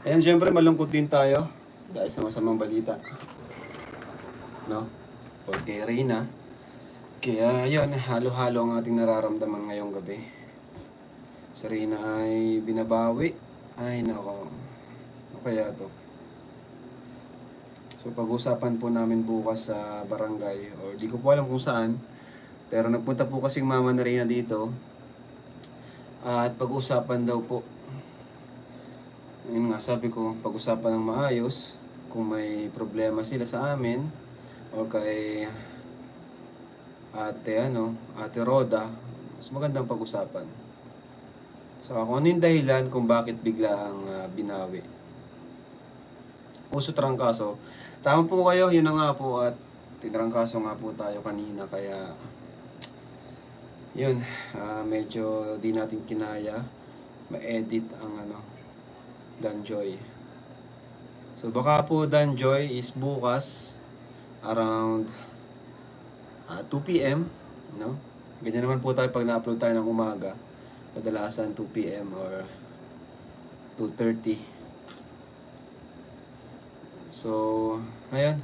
Ayan, syempre malungkot din tayo dahil sa masamang balita. No? O kay Reyna. Kaya yun, halo-halo ang ating nararamdaman ngayong gabi. Si Reyna ay binabawi. Ay, nako. Ano kaya to? So pag-usapan po namin bukas sa barangay or di ko po alam kung saan. Pero nagpunta po kasing mama na Reyna dito. At pag-usapan daw po yun nga, sabi ko, pag-usapan ng maayos kung may problema sila sa amin o kay ate ano, ate Roda, mas magandang pag-usapan. So kung ano yung dahilan kung bakit bigla ang ah, binawi. Puso trangkaso. Tama po kayo, yun na nga po at tinrangkaso nga po tayo kanina kaya yun, ah, medyo di natin kinaya ma-edit ang ano, Danjoy. So baka po Danjoy is bukas around ah, 2 p.m. No? Ganyan naman po tayo pag na-upload tayo ng umaga. Kadalasan 2 p.m. or 2.30. So, ayan.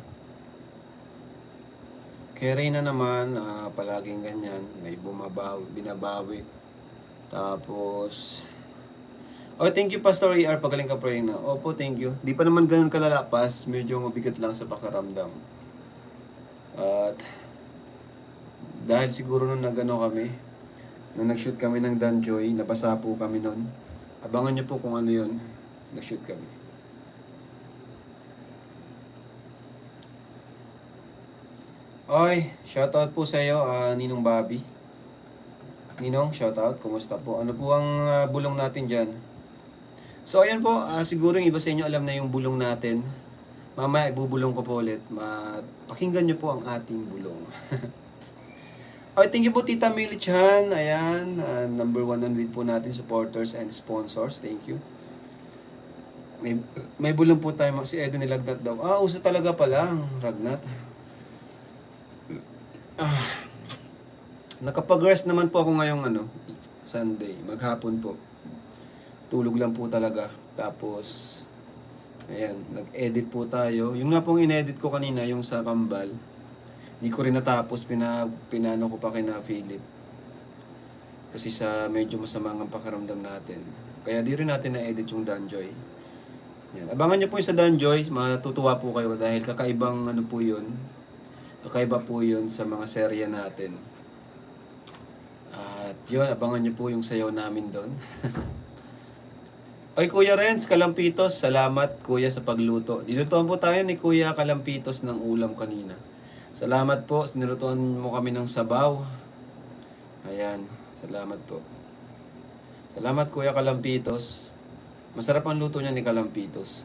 Kay Reyna naman, ah, palaging ganyan. May bumabawi, binabawi. Tapos, Oh, thank you Pastor ER, pagaling ka pray na. Opo, thank you. Di pa naman ganun kalalapas, medyo mabigat lang sa pakaramdam. At dahil siguro nung nagano kami, nung nag-shoot kami ng Danjoy, nabasa po kami nun. Abangan niyo po kung ano yun. Nag-shoot kami. Oy, shoutout po sa iyo, ah, Ninong Bobby. Ninong, shoutout. Kumusta po? Ano po ang ah, bulong natin dyan? So ayun po, ah, siguro yung iba sa inyo alam na yung bulong natin. Mamaya ibubulong ko po ulit. Ma pakinggan nyo po ang ating bulong. okay, thank you po Tita Millie Chan. Ayan, ah, number one on lead po natin, supporters and sponsors. Thank you. May, may bulong po tayo, si Edo nilagnat daw. Ah, uso talaga pala ang ragnat. Ah, nakapag-rest naman po ako ngayong ano, Sunday, maghapon po tulog lang po talaga. Tapos, ayan, nag-edit po tayo. Yung nga pong in-edit ko kanina, yung sa Kambal, hindi ko rin natapos, pina, pinano ko pa kina Philip. Kasi sa medyo masamang ang pakaramdam natin. Kaya di rin natin na-edit yung Danjoy. Yan. Abangan nyo po yung sa Danjoy, matutuwa po kayo dahil kakaibang ano po yun. Kakaiba po yun sa mga serya natin. At yun, abangan nyo po yung sayaw namin doon. Oy Kuya Renz, Kalampitos, salamat Kuya sa pagluto. Nilutuan po tayo ni Kuya Kalampitos ng ulam kanina. Salamat po, nilutuan mo kami ng sabaw. Ayan, salamat po. Salamat Kuya Kalampitos. Masarap ang luto niya ni Kalampitos.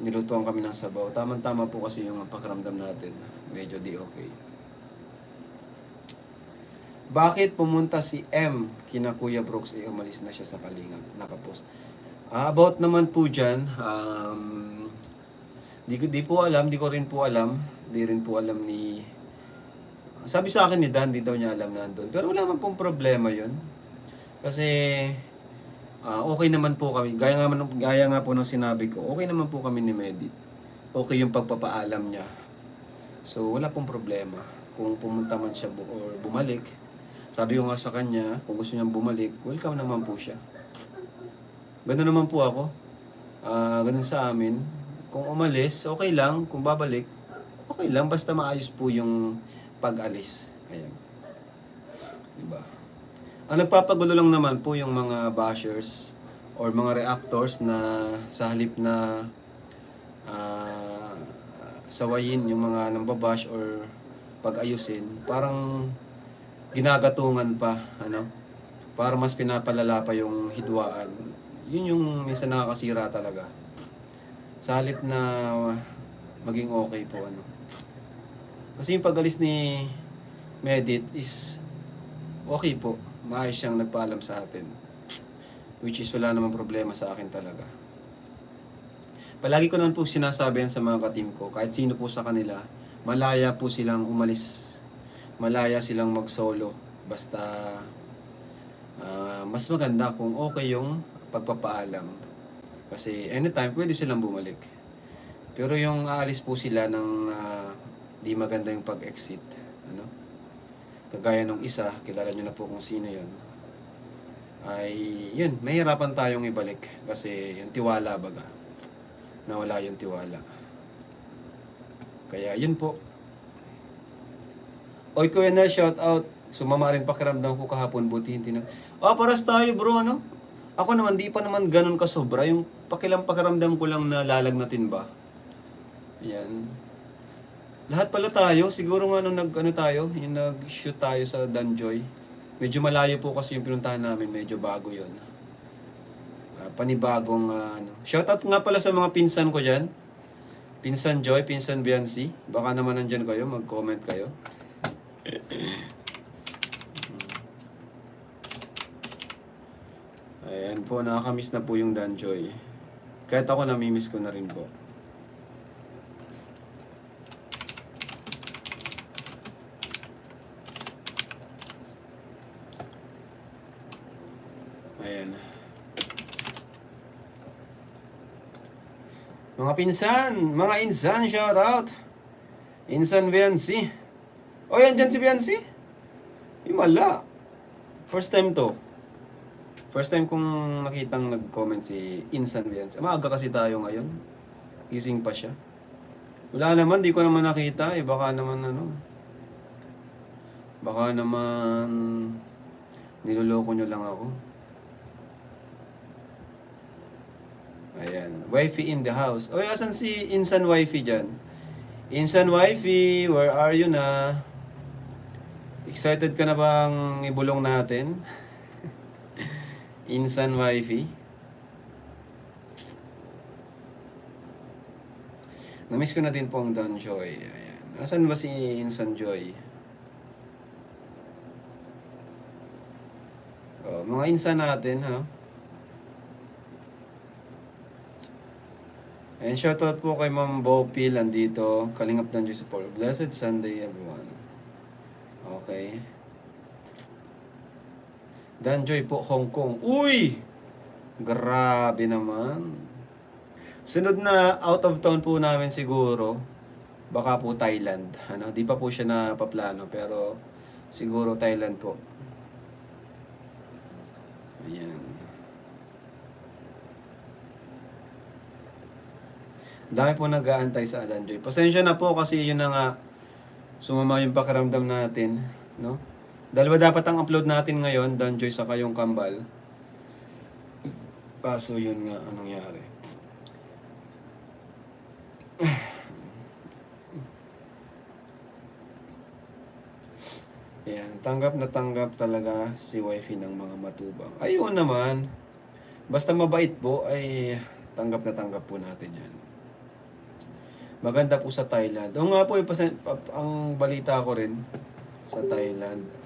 Nilutuan kami ng sabaw. Tama-tama po kasi yung pakiramdam natin. Medyo di okay. Bakit pumunta si M kina Kuya Brooks eh umalis na siya sa Kalingap nakapost. Ah, about naman po dyan, um, di, ko, di po alam, di ko rin po alam, di rin po alam ni sabi sa akin ni Dan, di daw niya alam na andun. Pero wala man pong problema yun. Kasi ah, okay naman po kami. Gaya nga, gaya nga po ng sinabi ko, okay naman po kami ni Medit. Okay yung pagpapaalam niya. So wala pong problema. Kung pumunta man siya or bumalik, sabi ko nga sa kanya, kung gusto niyang bumalik, welcome naman po siya. Ganun naman po ako. Ah, ganun sa amin. Kung umalis, okay lang. Kung babalik, okay lang. Basta maayos po yung pag-alis. Ayan. Diba? Ang nagpapagulo lang naman po yung mga bashers or mga reactors na sa halip na ah, sawayin yung mga nambabash or pag-ayusin, parang ginagatungan pa, ano? Para mas pinapalala pa yung hidwaan. Yun yung minsan nakakasira talaga. Sa halip na maging okay po, ano? Kasi yung pag-alis ni Medit is okay po. Maayos siyang nagpaalam sa atin. Which is wala namang problema sa akin talaga. Palagi ko naman po sinasabi yan sa mga katim ko, kahit sino po sa kanila, malaya po silang umalis. Malaya silang mag-solo. Basta ah, mas maganda kung okay yung pagpapaalam. Kasi anytime, pwede silang bumalik. Pero yung aalis po sila ng ah, di maganda yung pag-exit. Ano? Kagaya nung isa, kilala nyo na po kung sino yon ay yun, mahirapan tayong ibalik kasi yung tiwala baga nawala yung tiwala kaya yun po Oy Kuya Nel, shout out sumama rin pakiramdam ko kahapon buti hindi na ah paras tayo bro ano ako naman di pa naman ganun kasobra yung pakilang pakiramdam ko lang na lalagnatin ba yan lahat pala tayo siguro nga nung nag ano tayo yung nag shoot tayo sa Danjoy Medyo malayo po kasi yung pinuntahan namin, medyo bago yon. Ah, panibagong ah, ano. Shoutout nga pala sa mga pinsan ko diyan. Pinsan Joy, Pinsan Biancy. Baka naman nandyan kayo, mag-comment kayo. Ayan po, nakakamiss na po yung Danjoy. Kahit ako namimiss ko na rin po. Ayan. Mga pinsan, mga insan, shout out. Insan Biancy. O, yan dyan si Biancy? Himala. First time to. First time kong nakitang nag-comment si Insan Biancy. Maaga kasi tayo ngayon. Gising pa siya. Wala naman, di ko naman nakita. Eh, baka naman ano. Baka naman niloloko nyo lang ako. Ayan. Wifey in the house. Oy, asan si Insan Wifey dyan? Insan Wifey, where are you na? Excited ka na bang ibulong natin? Insan Wifey. Namiss ko na din po ang Don Joy. Ayan. Asan ba si Insan Joy? Oh, mga insan natin, ano? And shoutout po kay Ma'am Bopil, andito. Kalingap ng Diyos po. Blessed Sunday, everyone. Okay. Danjoy po, Hong Kong. Uy! Grabe naman. Sunod na out of town po namin siguro, baka po Thailand. Ano, di pa po siya napaplano, pero siguro Thailand po. Ayan. Dami po nag-aantay sa Adanjoy. Pasensya na po kasi yun na nga sumama yung pakiramdam natin, no? Dalawa dapat ang upload natin ngayon, Danjoy sa kayong kambal. Kaso yun nga anong nangyari. Yan, tanggap na tanggap talaga si wifey ng mga matubang. Ayun naman. Basta mabait po ay tanggap na tanggap po natin yan. Maganda po sa Thailand. O nga po, yung pasen- pa- ang balita ko rin sa Thailand.